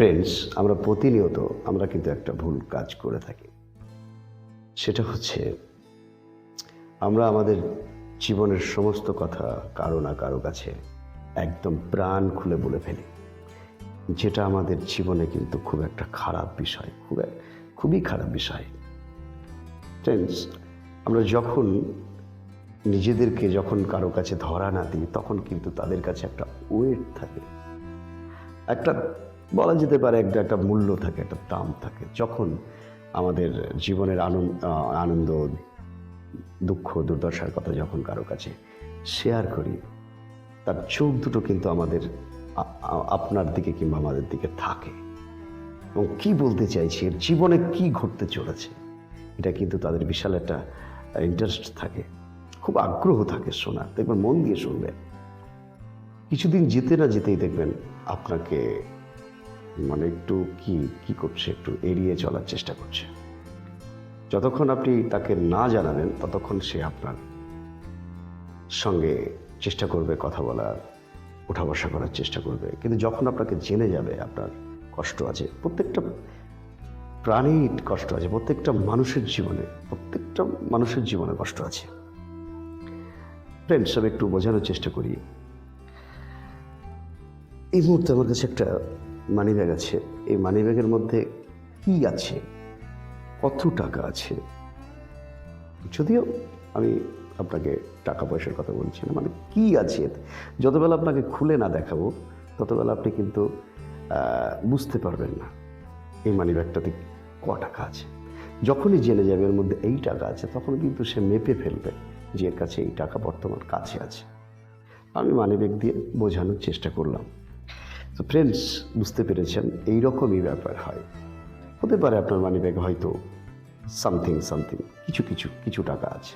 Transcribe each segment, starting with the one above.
Friends আমরা প্রতিনিয়ত আমরা কিন্তু একটা ভুল কাজ করে থাকি। সেটা হচ্ছে আমরা আমাদের জীবনের সমস্ত কথা কারও না কারও কাছে একদম প্রাণ খুলে বলে ফেলি। যেটা আমাদের জীবনে কিন্তু খুব একটা খারাপ বিষয়, খুব খুবই খারাপ বিষয়। ফ্রেন্ডস আমরা যখন নিজেদেরকে যখন কারও কাছে ধরা না দিই, তখন কিন্তু তাদের কাছে একটা ওয়েট থাকে। একটা বলা যেতে পারে একটা একটা মূল্য থাকে, একটা দাম থাকে। যখন আমাদের জীবনের আনন্দ আনন্দ, দুঃখ, দুর্দশার কথা যখন কারও কাছে শেয়ার করি, তার চোখ দুটো কিন্তু আমাদের আপনার দিকে কিংবা আমাদের দিকে থাকে। এবং কি বলতে চাইছি, এর জীবনে কি ঘটতে চলেছে, এটা কিন্তু তাদের বিশাল একটা ইন্টারেস্ট থাকে। খুব আগ্রহ থাকে শোনার। দেখবেন, মন দিয়ে শুনবেন। কিছুদিন যেতে না যেতেই দেখবেন, আপনাকে মানে একটু কি কি করছে, একটু এড়িয়ে চলার চেষ্টা করছে। যতক্ষণ আপনি তাকে না জানাবেন, ততক্ষণ সে আপনার সঙ্গে চেষ্টা করবে কথা বলার ওঠা বসা করার চেষ্টা করবে। কিন্তু যখন আপনাকে জেনে যাবে আপনার কষ্ট আছে, প্রত্যেকটা প্রাণীর কষ্ট আছে, প্রত্যেকটা মানুষের জীবনে, প্রত্যেকটা মানুষের জীবনে কষ্ট আছে। ফ্রেন্ডস আমি একটু বোঝানোর চেষ্টা করি। এই মুহূর্তে আমার কাছে একটা মানি ব্যাগ আছে। এই মানি ব্যাগের মধ্যে কি আছে? কত টাকা আছে? যদিও আমি আপনাকে টাকা পয়সার কথা বলছি না মানে কি আছে? যতবেলা আপনাকে খুলে না দেখাবো, ততবেলা আপনি কিন্তু বুঝতে পারবেন না এই মানি ব্যাগটাতে ক টাকা আছে। যখনই জেনে যাবে এর মধ্যে এই টাকা আছে, তখন কিন্তু সে মেপে ফেলবে যে এর কাছে এই টাকা বর্তমান কাছে আছে। আমি মানি ব্যাগ দিয়ে বোঝানোর চেষ্টা করলাম। তো ফ্রেন্ডস বুঝতে পেরেছেন এই রকমই ব্যাপার হয়। হতে পারে আপনার মানি ব্যাগ হয়তো সামথিং সামথিং কিছু কিছু কিছু টাকা আছে।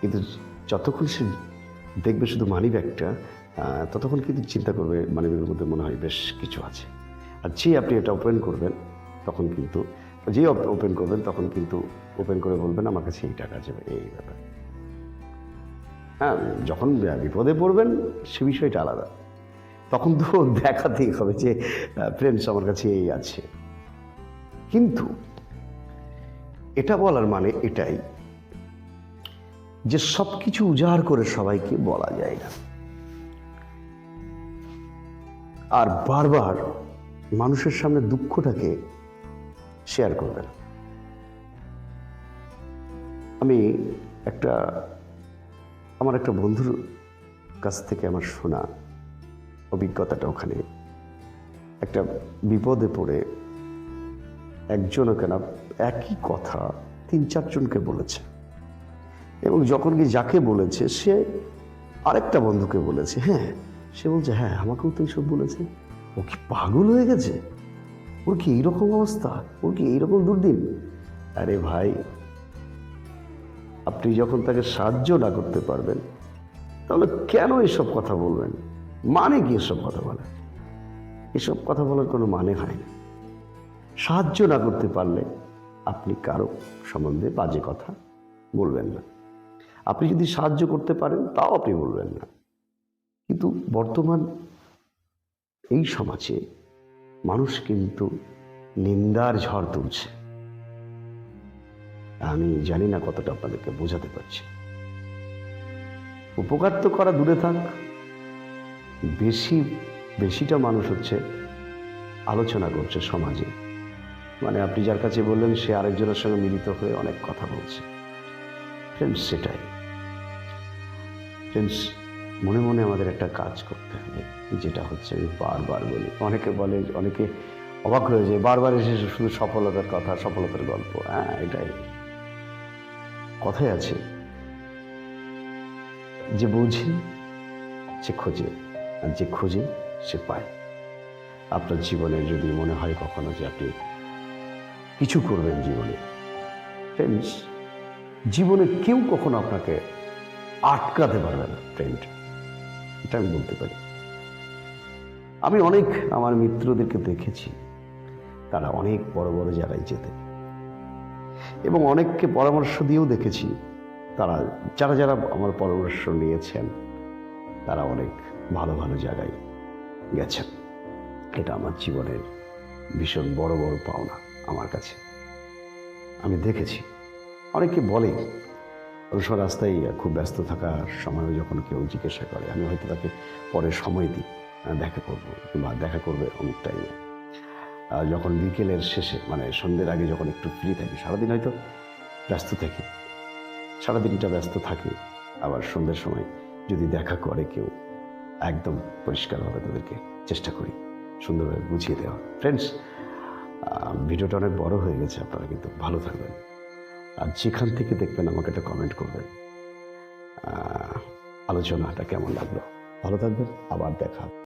কিন্তু যতক্ষণ সে দেখবে শুধু মানি ব্যাগটা ততক্ষণ কিন্তু চিন্তা করবে মানি ব্যাগের মধ্যে মনে হয় বেশ কিছু আছে। আর যে আপনি এটা ওপেন করবেন, তখন কিন্তু, যে ওপেন করবেন, তখন কিন্তু ওপেন করে বলবেন, আমার কাছে এই টাকা যাবে এই ব্যাপার। হ্যাঁ যখন বিপদে পড়বেন, সে বিষয়টা আলাদা। তখন তো দেখাতেই হবে যে ফ্রেন্ডস আমার কাছে এই আছে। কিন্তু এটা বলার মানে এটাই যে সব কিছু উজাড় করে সবাইকে বলা যায় না। আর বারবার মানুষের সামনে দুঃখটাকে শেয়ার করবেন। আমি একটা, আমার একটা বন্ধুর কাছ থেকে আমার শোনা অভিজ্ঞতাটা ওখানে। একটা বিপদে পড়ে একজনকে কেন একই কথা তিন চারজনকে বলেছে। এবং যখন কি যাকে বলেছে, সে আরেকটা বন্ধুকে বলেছে হ্যাঁ। সে বলছে হ্যাঁ আমাকেও তো এইসব বলেছে। ও কি পাগল হয়ে গেছে? ওর কি এইরকম অবস্থা? ওর কি এইরকম দুর্দিন? আরে ভাই, আপনি যখন তাকে সাহায্য না করতে পারবেন, তাহলে কেন এসব কথা বলবেন? মানে কি এসব কথা বলা? এসব কথা বলার কোনো মানে হয় না। সাহায্য না করতে পারলে আপনি কারও সম্বন্ধে বাজে কথা বলবেন না। আপনি যদি সাহায্য করতে পারেন, তাও আপনি বলবেন না। কিন্তু বর্তমান এই সমাজে মানুষ কিন্তু নিন্দার ঝড় তুলছে। আমি জানি না কতটা আপনাদেরকে বোঝাতে পারছি। উপকার তো করা দূরে থাক বেশি, বেশিটা মানুষ হচ্ছে আলোচনা করছে সমাজে। মানে আপনি যার কাছে বললেন, সে আরেকজনের সঙ্গে মিলিত হয়ে অনেক কথা বলছে। ফ্রেন্ডস সেটাই। ফ্রেন্ডস মনে মনে আমাদের একটা কাজ করতে হবে, যেটা হচ্ছে আমি বারবার বলি। অনেকে বলে, অনেকে অবাক হয়ে যায়, বারবার এসে শুধু সফলতার কথা, সফলতার গল্প। হ্যাঁ এটাই। কথাই আছে। যে বুঝি, সে খোঁজে। যে খোঁজে, সে পায়। আপনার জীবনে যদি মনে হয় কখনো যে আপনি কিছু করবেন জীবনে ফ্রেন্ডস জীবনে কেউ কখনো আপনাকে আটকাতে পারবে না ফ্রেন্ড এটা আমি বলতে পারি। আমি অনেক আমার মিত্রদেরকে দেখেছি, তারা অনেক বড় বড় জায়গায় যেতে। এবং অনেককে পরামর্শ দিয়েও দেখেছি, তারা, যারা যারা আমার পরামর্শ নিয়েছেন, তারা অনেক ভালো ভালো জায়গায় গেছেন। এটা আমার জীবনের ভীষণ বড় বড় পাওনা আমার কাছে। আমি দেখেছি। অনেকে বলে সময় রাস্তায় খুব ব্যস্ত থাকার সময়ও যখন কেউ জিজ্ঞাসা করে, আমি হয়তো তাকে পরে সময় দিই দেখা করব কিংবা দেখা করবে অমুক টাইমে যখন বিকেলের শেষে মানে সন্ধ্যের আগে যখন একটু ফ্রি থাকি, সারাদিন হয়তো ব্যস্ত থাকি। সারাদিনটা ব্যস্ত থাকি, আবার সন্ধ্যের সময় যদি দেখা করে কেউ। একদম পরিষ্কারভাবে তাদেরকে চেষ্টা করি সুন্দরভাবে বুঝিয়ে দেওয়া ফ্রেন্ডস ভিডিওটা অনেক বড় হয়ে গেছে, আপনারা কিন্তু ভালো থাকবেন। আর যেখান থেকে দেখবেন আমাকে একটা কমেন্ট করবেন আলোচনাটা কেমন লাগল? ভালো থাকবেন, আবার দেখা।